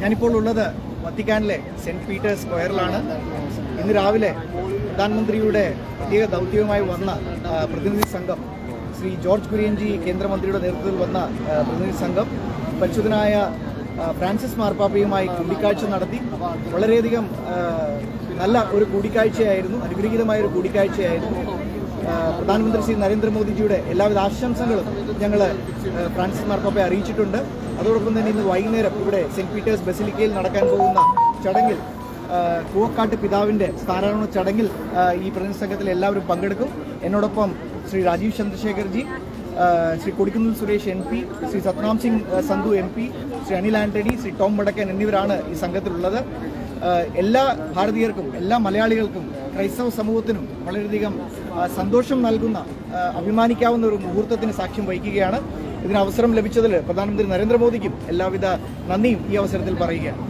ഞാനിപ്പോൾ ഉള്ളത് വത്തിക്കാനിലെ saint Peter's സ്ക്വയറിലാണ്. ഇന്ന് രാവിലെ പ്രധാനമന്ത്രിയുടെ പ്രത്യേക ദൗത്യവുമായി വന്ന പ്രതിനിധി സംഘം ശ്രീ ജോർജ് കുര്യൻജി കേന്ദ്രമന്ത്രിയുടെ നേതൃത്വത്തിൽ വന്ന പ്രതിനിധി സംഘം പരിശുദ്ധനായ ഫ്രാൻസിസ് മാർപ്പാപ്പയുമായി കൂടിക്കാഴ്ച നടത്തി. വളരെയധികം നല്ല ഒരു കൂടിക്കാഴ്ചയായിരുന്നു അനുഗ്രഹീതമായ ഒരു കൂടിക്കാഴ്ചയായിരുന്നു. പ്രധാനമന്ത്രി ശ്രീ നരേന്ദ്രമോദിജിയുടെ എല്ലാവിധ ആശംസകളും ഞങ്ങൾ ഫ്രാൻസിസ് മാർപ്പാപ്പയെ അറിയിച്ചിട്ടുണ്ട്. അതോടൊപ്പം തന്നെ ഇന്ന് വൈകുന്നേരം ഇവിടെ സെന്റ് പീറ്റേഴ്സ് ബസിലിക്കയിൽ നടക്കാൻ പോകുന്ന ചടങ്ങിൽ കൂവക്കാട്ട് പിതാവിന്റെ സ്ഥാനാരോഹണ ചടങ്ങിൽ ഈ പ്രതിനിധി സംഘത്തിൽ എല്ലാവരും പങ്കെടുക്കും. എന്നോടൊപ്പം Shri Rajeev Chandrasekharji Shri Kodikunnil Suresh M P Shri Satnam Singh Sandhu M P Shri Anil Antony Shri Tom Vadakkan എന്നിവരാണ് ഈ സംഘത്തിലുള്ളത്. എല്ലാ ഭാരതീയർക്കും എല്ലാ മലയാളികൾക്കും ക്രൈസ്തവ സമൂഹത്തിനും വളരെയധികം സന്തോഷം നൽകുന്ന അഭിമാനിക്കാവുന്ന ഒരു മുഹൂർത്തത്തിന് സാക്ഷ്യം വഹിക്കുകയാണ്. ഇതിന് അവസരം ലഭിച്ചതിൽ പ്രധാനമന്ത്രി നരേന്ദ്രമോദിക്കും എല്ലാവിധ നന്ദിയും ഈ അവസരത്തിൽ പറയുകയാണ്.